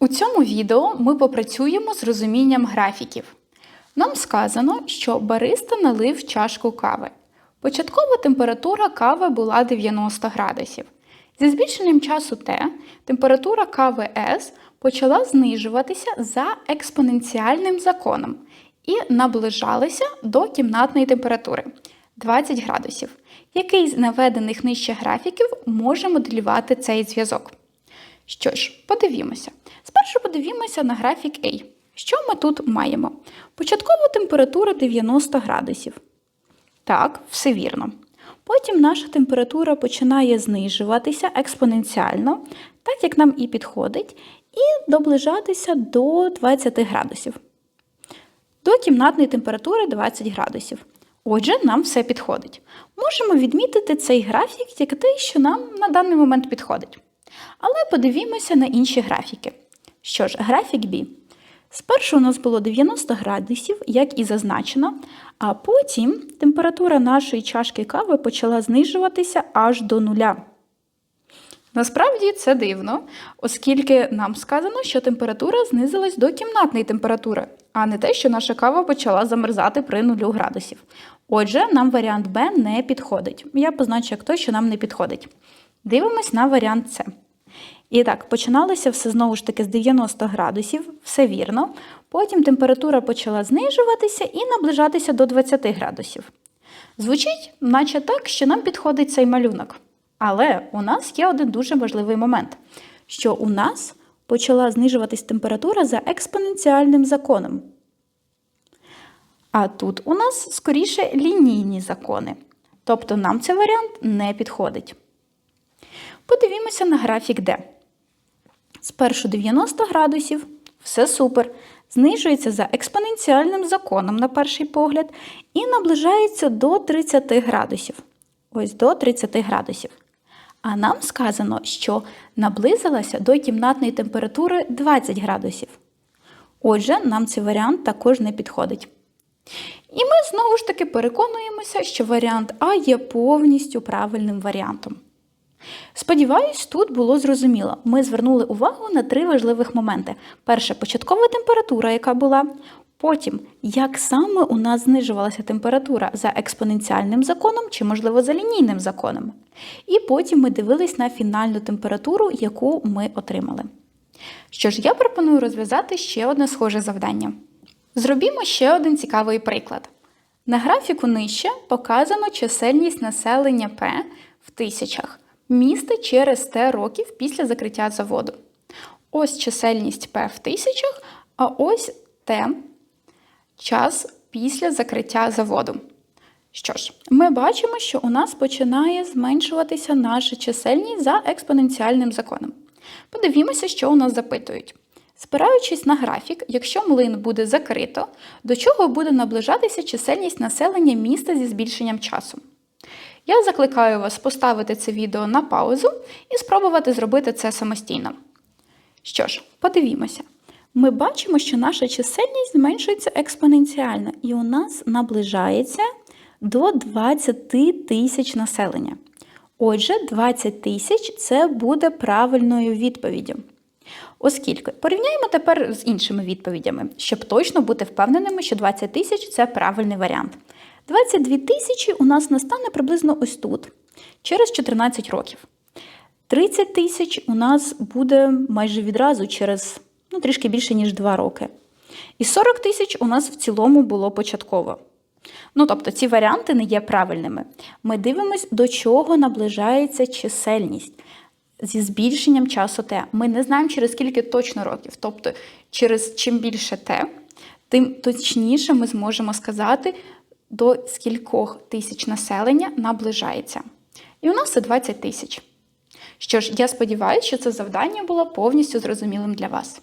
У цьому відео ми попрацюємо з розумінням графіків. Нам сказано, що бариста налив чашку кави. Початкова температура кави була 90 градусів. Зі збільшенням часу Т температура кави С почала знижуватися за експоненціальним законом і наближалася до кімнатної температури 20 градусів. Який з наведених нижче графіків може моделювати цей зв'язок? Що ж, подивімося. Спершу подивімося на графік A. Що ми тут маємо? Початкова температура 90 градусів. Так, все вірно. Потім наша температура починає знижуватися експоненціально, так як нам і підходить, і доближатися до 20 градусів. До кімнатної температури 20 градусів. Отже, нам все підходить. Можемо відмітити цей графік як той, що нам на даний момент підходить. Але подивімося на інші графіки. Що ж, графік B. Спершу у нас було 90 градусів, як і зазначено, а потім температура нашої чашки кави почала знижуватися аж до нуля. Насправді це дивно, оскільки нам сказано, що температура знизилась до кімнатної температури, а не те, що наша кава почала замерзати при нулю градусів. Отже, нам варіант Б не підходить. Я позначу як той, що нам не підходить. Дивимось на варіант С. І так, починалося все знову ж таки з 90 градусів, все вірно. Потім температура почала знижуватися і наближатися до 20 градусів. Звучить, наче так, що нам підходить цей малюнок. Але у нас є один дуже важливий момент, що у нас почала знижуватись температура за експоненціальним законом. А тут у нас скоріше лінійні закони. Тобто нам цей варіант не підходить. Подивімося на графік D. Спершу 90 градусів, все супер. Знижується за експоненціальним законом на перший погляд, і наближається до 30 градусів. Ось до 30 градусів. А нам сказано, що наблизилася до кімнатної температури 20 градусів. Отже, нам цей варіант також не підходить. І ми знову ж таки переконуємося, що варіант А є повністю правильним варіантом. Сподіваюсь, тут було зрозуміло. Ми звернули увагу на три важливих моменти: перше початкова температура, яка була. Потім, як саме у нас знижувалася температура за експоненціальним законом чи, можливо, за лінійним законом. І потім ми дивились на фінальну температуру, яку ми отримали. Що ж, я пропоную розв'язати ще одне схоже завдання. Зробімо ще один цікавий приклад. На графіку нижче показано чисельність населення П в тисячах міста через Т років після закриття заводу. Ось чисельність П в тисячах, а ось Т час після закриття заводу. Що ж, ми бачимо, що у нас починає зменшуватися наша чисельність за експоненціальним законом. Подивімося, що у нас запитують. Спираючись на графік, якщо млин буде закрито, до чого буде наближатися чисельність населення міста зі збільшенням часу. Я закликаю вас поставити це відео на паузу і спробувати зробити це самостійно. Що ж, подивімося. Ми бачимо, що наша чисельність зменшується експоненціально, і у нас наближається до 20 тисяч населення. Отже, 20 тисяч це буде правильною відповіддю. Оскільки порівняємо тепер з іншими відповідями, щоб точно бути впевненими, що 20 тисяч це правильний варіант. 22 тисячі у нас настане приблизно ось тут, через 14 років. 30 тисяч у нас буде майже відразу через ну, трішки більше, ніж 2 роки. І 40 тисяч у нас в цілому було початково. Ну, тобто ці варіанти не є правильними. Ми дивимось, до чого наближається чисельність зі збільшенням часу Т. Ми не знаємо, через скільки точно років. Тобто, через чим більше Т, тим точніше ми зможемо сказати, до скількох тисяч населення наближається. І у нас це 20 тисяч. Що ж, я сподіваюся, що це завдання було повністю зрозумілим для вас.